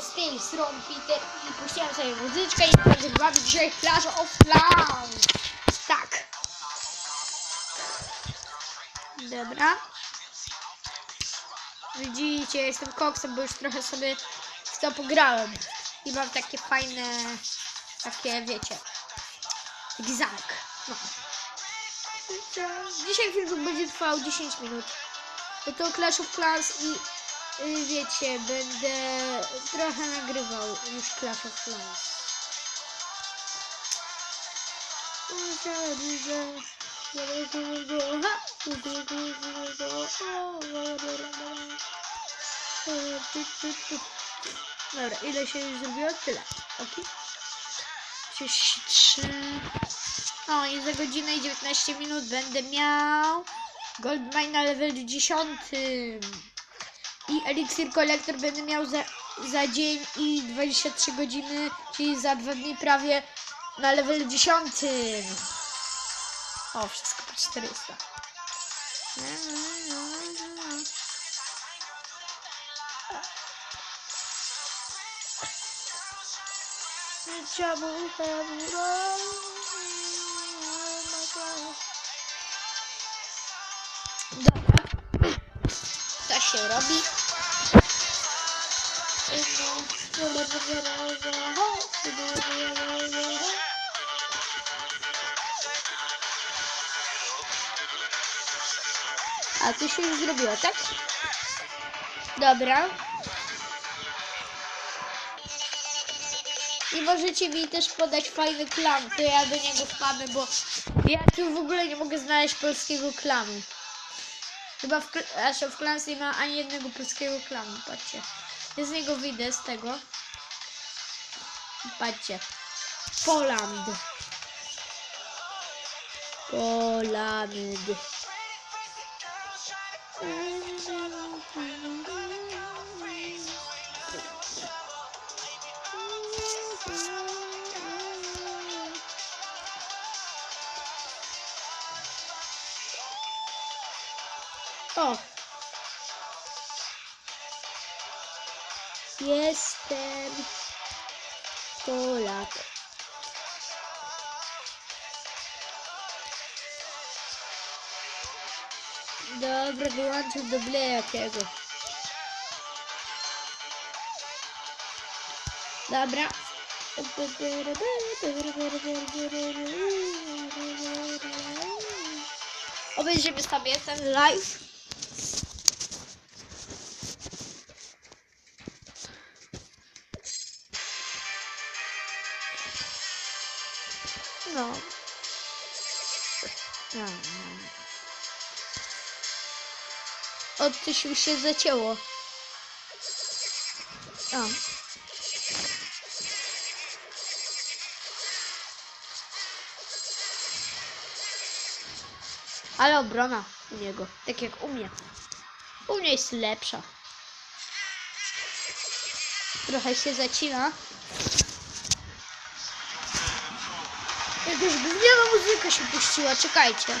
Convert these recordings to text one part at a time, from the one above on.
Z tej strony Peter i puściłem sobie muzyczkę i będę wami dzisiaj Clash of Clans. Tak. Dobra. Widzicie, jestem koksem, bo już trochę sobie w to pograłem. I mam takie fajne, takie wiecie, taki zamek. No. Dzisiaj film będzie trwał 10 minut. To to Clash of Clans i wiecie, będę trochę nagrywał już Clash of Clans. Dobra, ile się już zrobiło? Tyle. Ok. 33. No i za godzinę i 19 minut będę miał Gold Mine na level 10. I Elixir Collector będę miał za, za dzień i 23 godziny, czyli za dwa dni prawie na level 10. O, wszystko po 400. Trouble się robi. A to się już zrobiło, tak? Dobra. I możecie mi też podać fajny klan, to ja do niego wpadnę, bo ja tu w ogóle nie mogę znaleźć polskiego klanu. Chyba w, Cl- aż w Clans nie ma ani jednego polskiego klanu, patrzcie. Ja z niego wyjdę, z tego. Patrzcie. Poland. Poland. O! Jestem Polak. Dobra, dołączę do jakiego. Dobra. Obejrzymy sobie ten live. Od coś się zacięło. O. Ale obrona u niego, tak jak u mnie. U mnie jest lepsza. Trochę się zacina. Jakaś gówniana muzyka się puściła, czekajcie.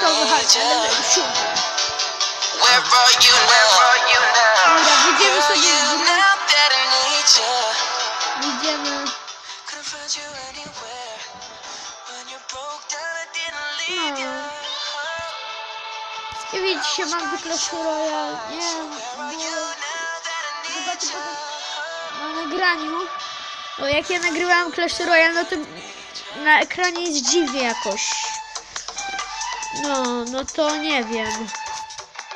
To wychodzi, you? level siódmy. Where are you now? Where are you now? Dobra, wyjdziemy Where are sobie you z gry. now that I widzicie, mam do Clash Royale. Nie you? potem na nagraniu. Bo jak ja nagrywałam Clash Royale, no to na ekranie jest dziwnie jakoś. No, no to nie wiem.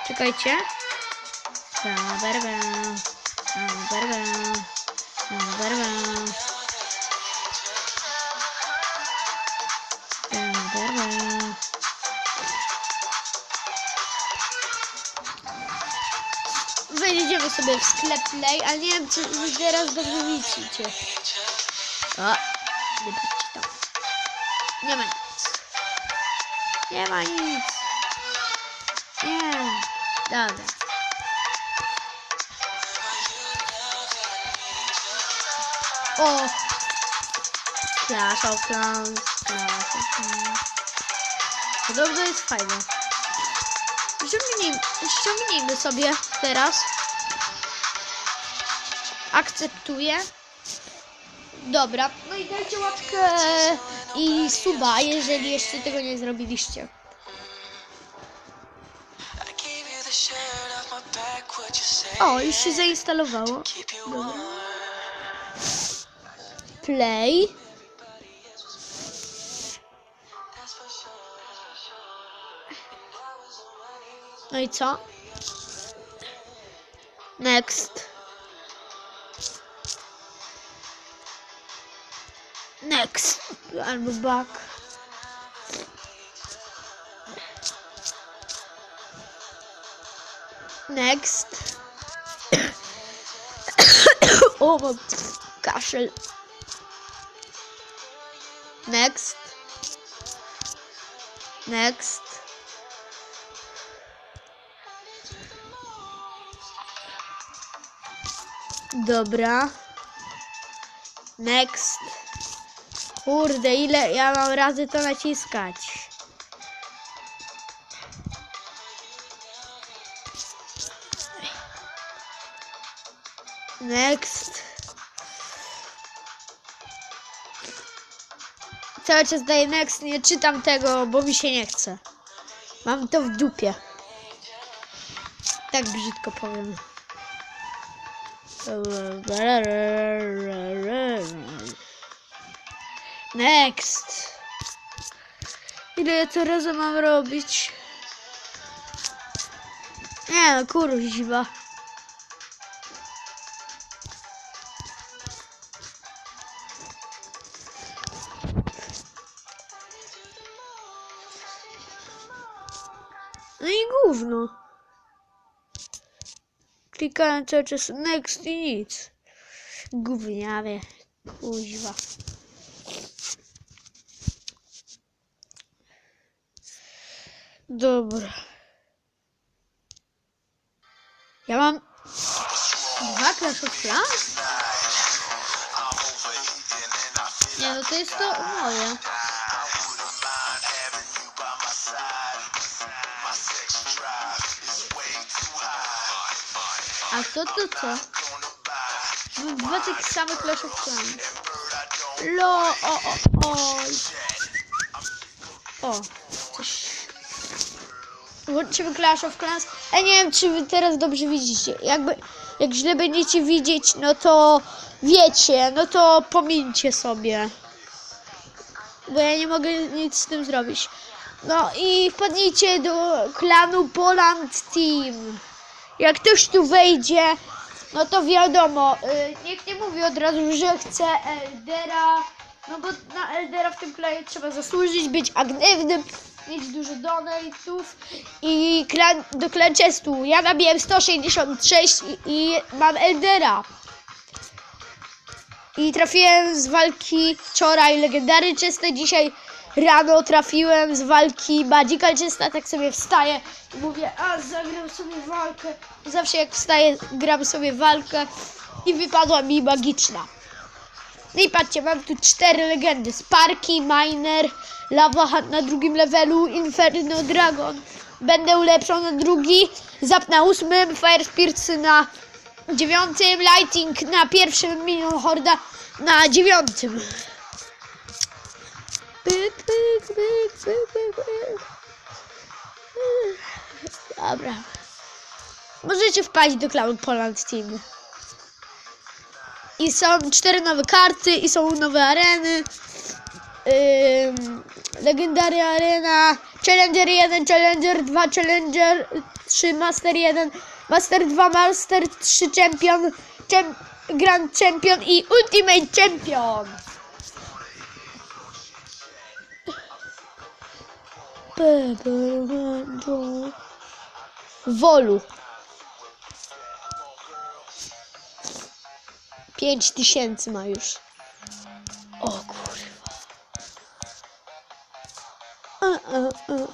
Czekajcie. Wejdziemy sobie w sklep Play, ale nie wiem, czy teraz dobrze widzicie. O, nie tam. Nie ma nic. Nie ma nic. Nie. Dobra. O! Clash of Clans, Clash of Clans. Dobrze jest fajne. Ściągnijmy, ściągnijmy sobie teraz. Akceptuję. Dobra, no i dajcie łapkę i suba, jeżeli jeszcze tego nie zrobiliście. O, już się zainstalowało. Warm. Play. No i co? Next. Next. Albo back. Next. o, mam kaszel. Next. Next. Dobra. Next. Kurde, ile ja mam razy to naciskać? Next. Cały czas daję next, nie czytam tego, bo mi się nie chce. Mam to w dupie. Tak brzydko powiem. Next. Ile ja to razy mam robić? Nie no, kurwa. No i gówno. Klikałem cały czas next i nic. Gówniawie. Kuźwa. Dobra. Ja mam dwa Clash of Clans? Nie, no to jest to moje. A to to co? Dwa tych samych Clash of Clans. Lo, o, o, oj. O, coś. Włączymy Clash of Clans. Ja nie wiem, czy wy teraz dobrze widzicie. Jakby, jak źle będziecie widzieć, no to wiecie, no to pomińcie sobie. Bo ja nie mogę nic z tym zrobić. No i wpadnijcie do klanu Poland Team. Jak ktoś tu wejdzie, no to wiadomo, y, niech nie mówi od razu, że chce Eldera, no bo na Eldera w tym klanie trzeba zasłużyć, być aktywnym, mieć dużo donate'ów i do clan chestu. Ja nabiłem 166 i, i mam Eldera. I trafiłem z walki wczoraj legendary czyste, dzisiaj rano trafiłem z walki Magical tak sobie wstaję i mówię, a zagram sobie walkę. Zawsze jak wstaję, gram sobie walkę i wypadła mi magiczna. No i patrzcie, mam tu cztery legendy. Sparky, Miner, Lava Hunt na drugim levelu, Inferno Dragon. Będę ulepszał na drugi, Zap na ósmym, Fire Spirits na dziewiątym, Lighting na pierwszym, Minion Horda na dziewiątym. Pyk, pyk, pyk, pyk, pyk, pyk. Dobra. Możecie wpaść do Cloud Poland Team. I są cztery nowe karty, i są nowe areny. Ym, Legendary Arena, Challenger 1, Challenger 2, Challenger 3, Master 1, Master 2, Master 3, Champion, Champ, Grand Champion i Ultimate Champion. Wolu. 5 tysięcy ma już. O kurwa. A, a, a.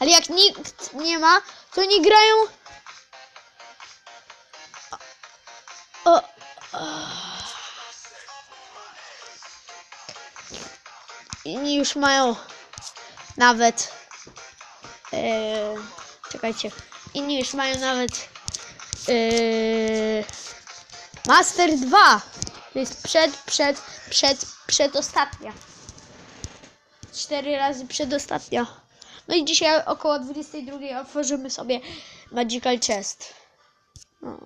Ale jak nikt nie ma, to nie grają. Inni już mają nawet. E, czekajcie. Inni już mają nawet. E, Master 2. To jest przed, przed, przed, przedostatnia. Cztery razy przedostatnia. No i dzisiaj około 22 otworzymy sobie Magical Chest. No.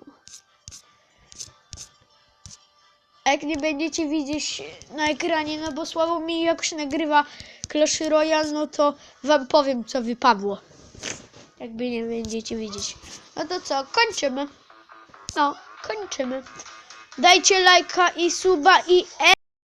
Jak nie będziecie widzieć na ekranie, no bo słabo mi jakoś nagrywa Clash Royale, no to wam powiem co wypadło. Jakby nie będziecie widzieć. No to co, kończymy. No, kończymy. Dajcie lajka i suba i e